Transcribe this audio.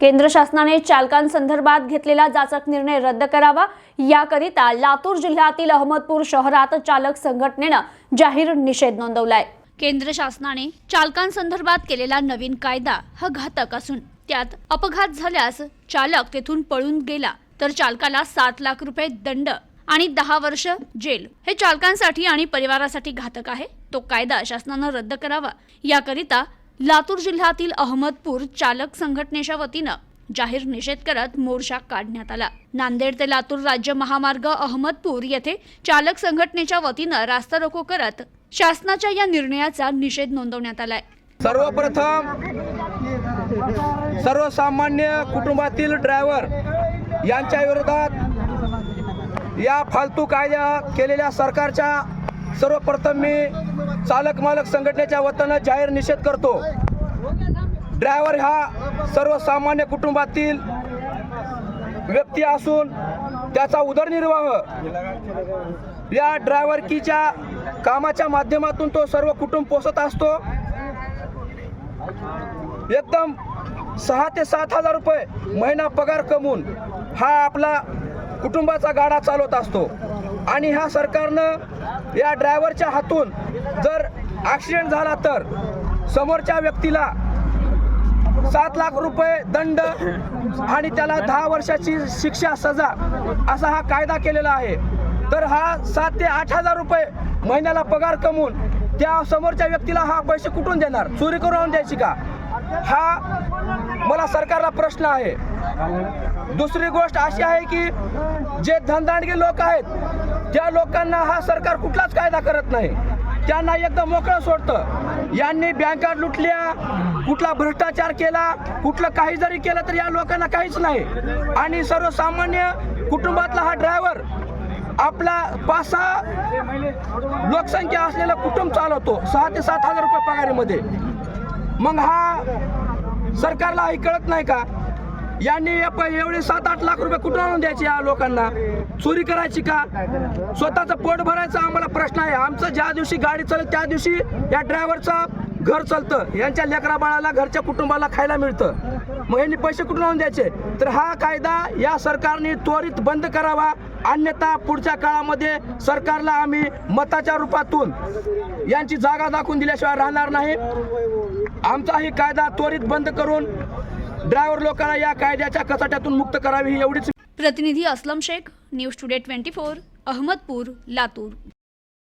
केंद्र शासनाने चालकांसंदर्भात घेतलेला जाचक निर्णय रद्द करावा. याकरिता लातूर जिल्ह्यातील अहमदपूर शहरात चालक संघटनेनं जाहीर निषेध नोंदवलाय. केंद्र शासनाने चालकांसंदर्भात केलेला नवीन कायदा हा घातक असून त्यात अपघात झाल्यास चालक तेथून पळून गेला तर चालकाला सात लाख रुपये दंड आणि दहा वर्ष जेल हे चालकांसाठी आणि परिवारासाठी घातक आहे. तो कायदा शासनानं रद्द करावा. याकरिता लातूर जिल्ह्यातील अहमदपूर चालक संघटनेच्या वतीनं जाहीर निषेध करत मोर्चा काढण्यात आला. नांदेड ते लातूर राज्य महामार्ग अहमदपूर येथे चालक संघटनेच्या वतीनं रास्ता रोको करत शासनाच्या या निर्णयाचा निषेध नोंदवण्यात आलाय. सर्वप्रथम सर्वसामान्य कुटुंबातील ड्रायव्हर यांच्या विरोधात या फालतू कायद्या केलेल्या सरकारच्या सर्वप्रथम मी चालक मालक संघटनेच्या वतीनं जाहीर निषेध करतो. ड्रायव्हर हा सर्वसामान्य कुटुंबातील व्यक्ती असून त्याचा उदरनिर्वाह या ड्रायव्हरकीच्या कामाच्या माध्यमातून तो सर्व कुटुंब पोसत असतो. एकदम सहा ते सात हजार रुपये महिना पगार कमवून हा आपला कुटुंबाचा गाडा चालवत असतो. आणि ह्या सरकारनं या ड्रायव्हरच्या हातून जर ॲक्सिडेंट झाला तर समोरच्या व्यक्तीला सात लाख रुपये दंड आणि त्याला दहा वर्षाची शिक्षा सजा असा हा कायदा केलेला आहे. तर हा सात ते आठ हजार रुपये महिन्याला पगार कमवून त्या समोरच्या व्यक्तीला हा पैसे कुठून देणार? चोरी करून आणून द्यायची का? हा मला सरकारला प्रश्न आहे. दुसरी गोष्ट अशी आहे की जे धनदांडगे लोक आहेत त्या लोकांना हा सरकार कुठलाच कायदा करत नाही त्यांना एकदम मोकळं सोडतं. यांनी बँका लुटल्या कुठला भ्रष्टाचार केला कुठलं काही जरी केलं तर या लोकांना काहीच नाही. आणि सर्वसामान्य कुटुंबातला हा ड्रायव्हर आपला पाच सहा लोकसंख्या असलेलं कुटुंब चालवतो सहा ते सात हजार रुपये पगारीमध्ये. मग हा सरकारला हे कळत नाही का? यांनी एवढे सात आठ लाख रुपये कुठून आणून द्यायचे या लोकांना? चोरी करायची का? स्वतःचं पोट भरायचा आम्हाला प्रश्न आहे. आमचं ज्या दिवशी गाडी चालत त्या दिवशी या ड्रायव्हरचं घर चालतं. यांच्या लेकरा बाळाला घरच्या कुटुंबाला खायला मिळतं. मग यांनी पैसे कुठून आणून द्यायचे? तर हा कायदा या सरकारने त्वरित बंद करावा. अन्यथा पुढच्या काळामध्ये सरकारला आम्ही मताच्या रूपातून यांची जागा दाखवून दिल्याशिवाय राहणार नाही. आमचा ही कायदा त्वरित बंद करून ड्रायव्हर लोकांना या कायद्याच्या कचाट्यातून मुक्त करावी ही एवढीच प्रतिनिधी Aslam Shaikh news today twenty four Ahmedpur Latur.